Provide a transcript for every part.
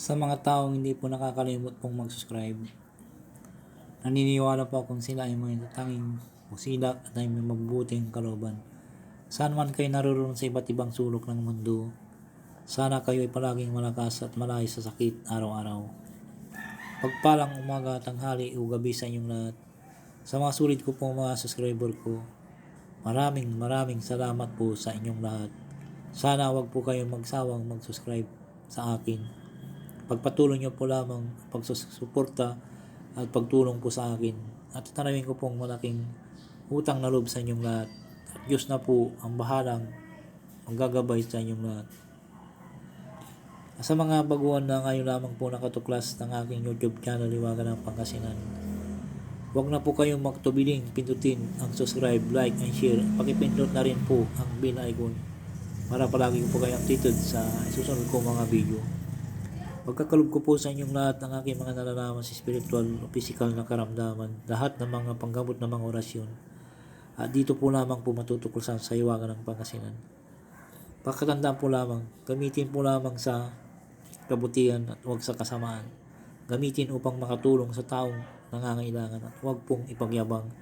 Sa mga taong hindi po nakakalimot pong mag-subscribe, naniniwala po akong sila ay may tanging pusilak at ay may mabuting kalooban. Saan man kayo naroon sa iba't ibang sulok ng mundo, sana kayo ay palaging malakas at malayo sa sakit araw-araw. Pagpalang umaga, tanghali o gabi sa inyong lahat. Sa mga sulit ko po mga subscriber ko, maraming maraming salamat po sa inyong lahat. Sana wag po kayong magsawang mag-subscribe sa akin. Pagpatuloy niyo po lamang pagsusuporta at pagtulong po sa akin. At tanawin ko pong malaking utang na loob sa inyong lahat. At Diyos na po ang bahalang manggagabay sa inyong lahat. Sa mga baguhan na ngayon lamang po nakatuklas ng aking YouTube channel Liwagan ng Pangasinan. Huwag na po kayong magtubiling pindutin ang subscribe, like, and share. Pakipindot na rin po ang bell icon para palagi po kayo updated sa susunod ko mga video. Pagkakalob ko po sa inyong lahat ng aking mga nalalaman sa spiritual o physical na karamdaman, lahat ng mga panggamot ng mga orasyon. At dito po lamang po matutukol sa sayawagan ng Pangasinan. Pakatandaan po lamang, gamitin po lamang sa kabutihan at huwag sa kasamaan. Gamitin upang makatulong sa taong nangangailangan at huwag pong ipagyabang.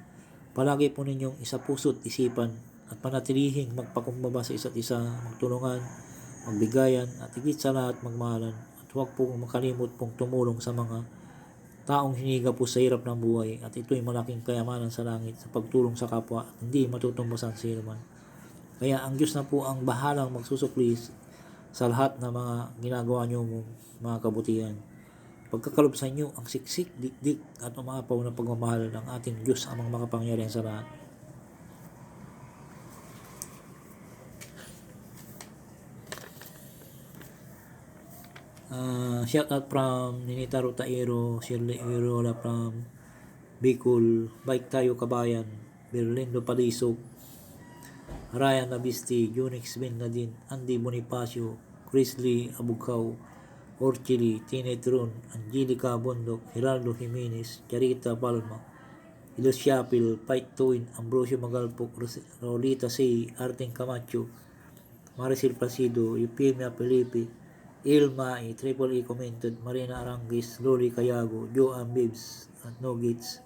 Palagi po ninyong isa puso't isipan at panatilihing magpakumbaba sa isa't isa, magtulungan, magbigayan at higit sa lahat magmahalan at huwag pong makalimot pong tumulong sa mga taong hiniga po sa hirap ng buhay at ito'y malaking kayamanan sa langit sa pagtulong sa kapwa at hindi matutumbasan sa man. Kaya ang Diyos na po ang bahalang magsusukli sa lahat ng mga ginagawa niyo mga kabutihan. Pagkakalob sa inyo ang siksik, dikdik at umapaw na pagmamahal ng ating Diyos amang makapangyarihan sa lahat. Uh, shout out from Ninita Rutairo, Shirley Irola from Bicol, Bike Tayo Kabayan, Berlindo Palisog, Ryan Nabisti, Unix Ben Nadine, Andy Bonifacio, Chris Lee Abukaw, Orchili, Tine Tron, Angelica Bondok, Gerardo Jimenez, Charita Palma, Ilos Shapil, Pike Twin, Ambrosio Magalpok, Rolita C, Arting Camacho, Maricel Placido, Eupemia Felipe, Ilma E, Triple E commented, Marina Arangis, Lori Cayago, Joan Bibbs, at No Gates,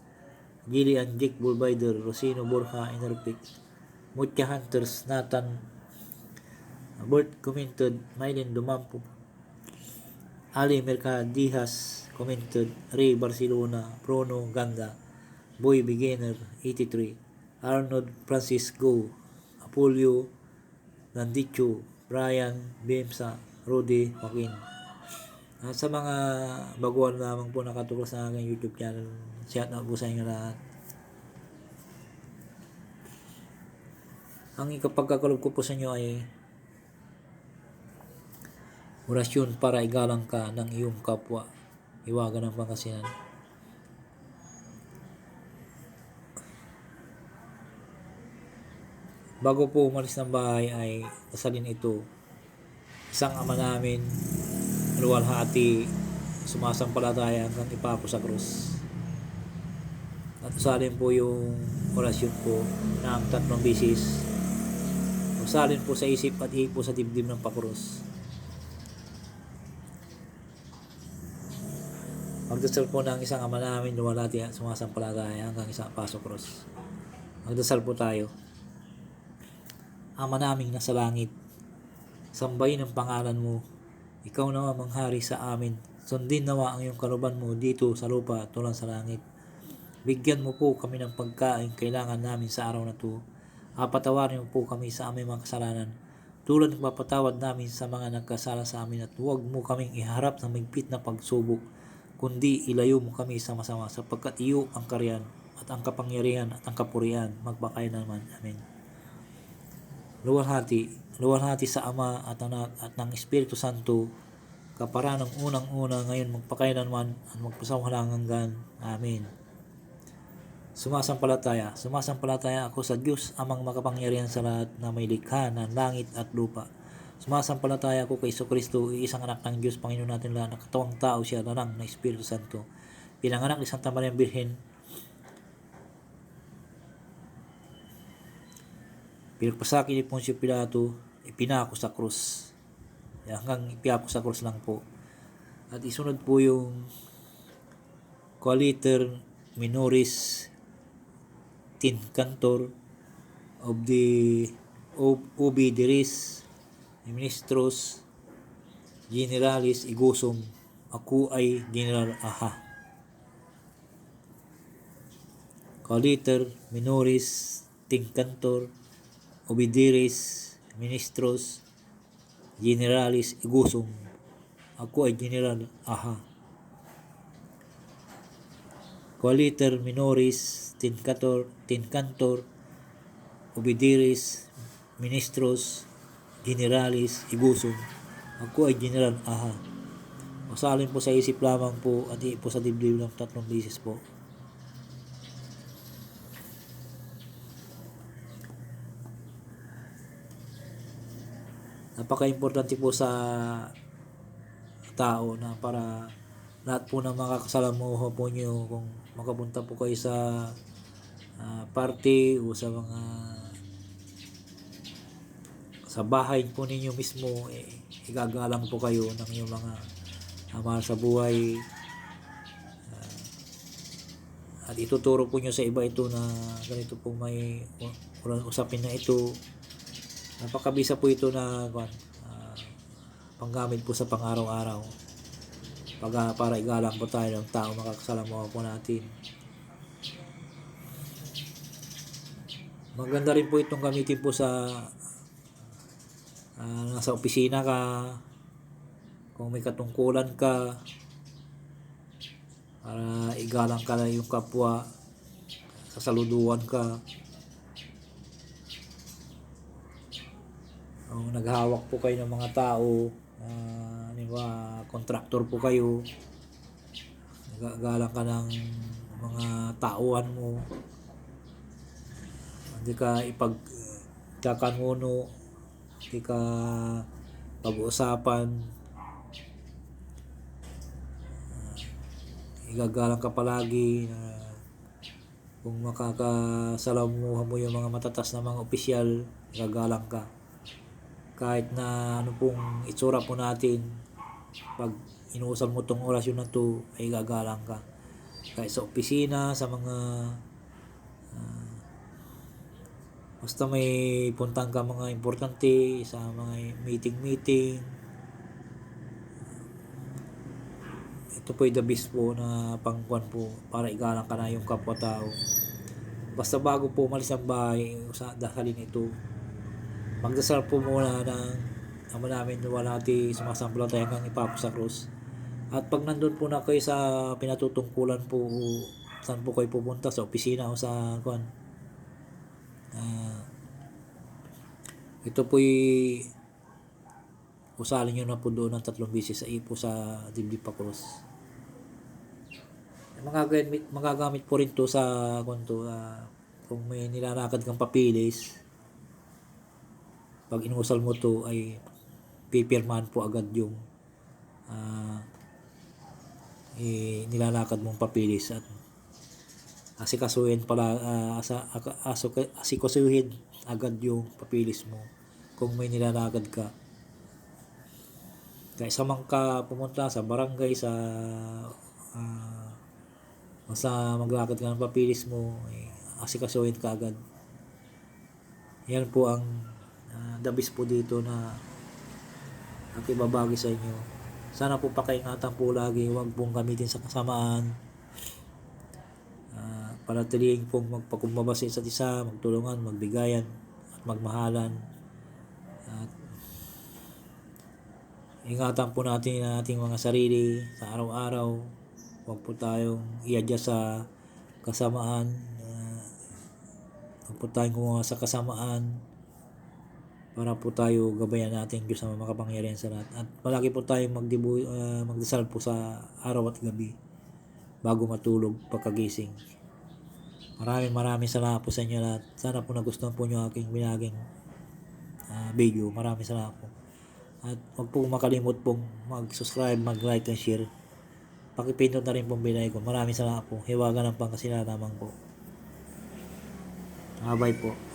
Gillian Jake Bulbider, Rosino Borja, Enerpic, Mucha Hunters, Nathan, Bert commented, Mylene Dumampo, Ali Mercadijas commented, Ray Barcelona, Bruno Ganda, Boy Beginner, 83, Arnold Francisco, Apollo, Landicho, Brian Bemsa, Rudy Joaquin. At sa mga baguhan lamang po nakatukoy sa aking YouTube channel, shout out po sa inyo lahat. Ang ikapagkakalob ko po sa inyo ay orasyon para igalang ka ng iyong kapwa. Iwagan ng Pangasinan. Bago po umalis ng bahay ay kasalin ito. Isang ama namin, luwalhati, sumasampalataya hanggang ipapo sa krus. At usalin po yung orasyon po ng tatlong bisis. Usalin po sa isip at ipo sa dibdib ng pakrus. Magdasal po ng isang ama namin luwalhati at sumasampalataya hanggang isang paso krus. Magdasal po tayo. Ama naming nasa langit, sambayin ang pangalan mo. Ikaw nawa manghari sa amin. Sundin nawa ang iyong kaluban mo dito sa lupa tulad sa langit. Bigyan mo po kami ng pagkain kailangan namin sa araw na to. Apatawarin mo po kami sa aming mga kasalanan. Tulad ng papatawad namin sa mga nagkasala sa amin at huwag mo kaming iharap ng migpit na pagsubok, kundi ilayo mo kami sa masama sapagkat iyo ang karyan at ang kapangyarihan at ang kapurihan magpakay naman. Amen luwalhati, luwalhati sa Ama at Anak at ng Espiritu Santo, kapara ng unang-una ngayon magpakailanman at magpasawalang hanggan. Amen. Sumasampalataya, sumasampalataya ako sa Diyos amang makapangyarihan sa lahat na may likha ng langit at lupa. Sumasampalataya ako kay Iso Kristo, isang anak ng Diyos, Panginoon natin lahat, na katawang tao siya, lanang na Espiritu Santo. Pinanganak ni Santa Maria Birhen, Pinagpasaki ni Poncio Pilato, ipinako sa krus. Hanggang ipiyako sa krus lang po. At isunod po yung Qualiter Minoris Tin Cantor of the Ubi Diris Ministros Generalis Igusum Ako ay General Aha Qualiter Minoris Tin Cantor Obidiris Ministros Generalis Igusum Ako ay General Aha. Qualiter Minoris Tin Cantor Tin Cantor Obidiris Ministros Generalis Igusum Ako ay General Aha. Masalin po sa isip lamang po at po sa dibdib ng tatlong bisis po. Napaka-importante po sa tao na para lahat po ng makakasalamuha po nyo kung makapunta po kayo sa ah, party o sa mga sa bahay po ninyo mismo eh, igagalang po kayo ng inyong mga mahal sa buhay. Ah, at ituturo po nyo sa iba ito na ganito po may usapin na ito napakabisa po ito na ah, panggamit po sa pang-araw-araw. Pag, ah, para igalang po tayo ng tao makakasalamuha po natin. Maganda rin po itong gamitin po sa ah, nasa opisina ka kung may katungkulan ka para igalang ka na yung kapwa sasaluduan ka kung naghawak po kayo ng mga tao uh, di ba, contractor po kayo. Nagagalang ka ng mga tauhan mo. Hindi ka ipag kakanuno hindi ka pag-uusapan. Igagalang ka palagi na kung makakasalamuha mo yung mga matatas na mga opisyal igagalang ka kahit na ano pong itsura po natin pag inuusal mo tong orasyon na to ay gagalang ka. Kahit sa opisina sa mga ah, basta may puntang ka mga importante sa mga meeting meeting ito po yung the best po na pangkuan po para igalang ka na yung kapwa-tao. Basta bago po umalis ang bahay sa dasalin ito magdasal po muna ng Ama namin wala natin sumasampalataya kang ipapo sa krus at pag nandun po na kayo sa pinatutungkulan po saan po kayo pupunta? Sa opisina o sa kuan ah, ito po'y usalin nyo na po doon ng tatlong bisis sa ipo sa dibdib pa cross magagamit, magagamit po rin to sa kung, to, ah, kung may nilalakad kang papilis pag inusal mo to ay pipirmahan po agad yung ah, eh, nilalakad mong papilis at asikasuhin pala ah, asa, aka- aso, asikasuhin agad yung papilis mo kung may nilalakad ka. Kaysa man ka pumunta sa barangay sa ah, basta maglakad ka ng papilis mo eh, asikasuhin ka agad. Yan po ang uh, dabis po dito na at ibabagi sa inyo. Sana po pakaingatan po lagi. Huwag pong gamitin sa kasamaan. Uh, panatilihin pong magpakumbaba sa isa't isa magtulungan, magbigayan at magmahalan. At ingatan po natin ang ating mga sarili sa araw-araw. Huwag po tayong i-adjust sa kasamaan. Uh, huwag po tayong sa kasamaan para po tayo gabayan natin Diyos na makapangyarihan sa lahat. At palagi po tayong magdibu, uh, magdasal po sa araw at gabi bago matulog pagkagising. Maraming maraming salamat po sa inyo lahat. Sana po nagustuhan po nyo aking binaging uh, video. Maraming salamat po. At huwag po makalimot pong mag-subscribe, mag-like and share. Pakipindot na rin pong binay ko. Maraming salamat po. Hiwaga ng pangkasinan naman po. Bye po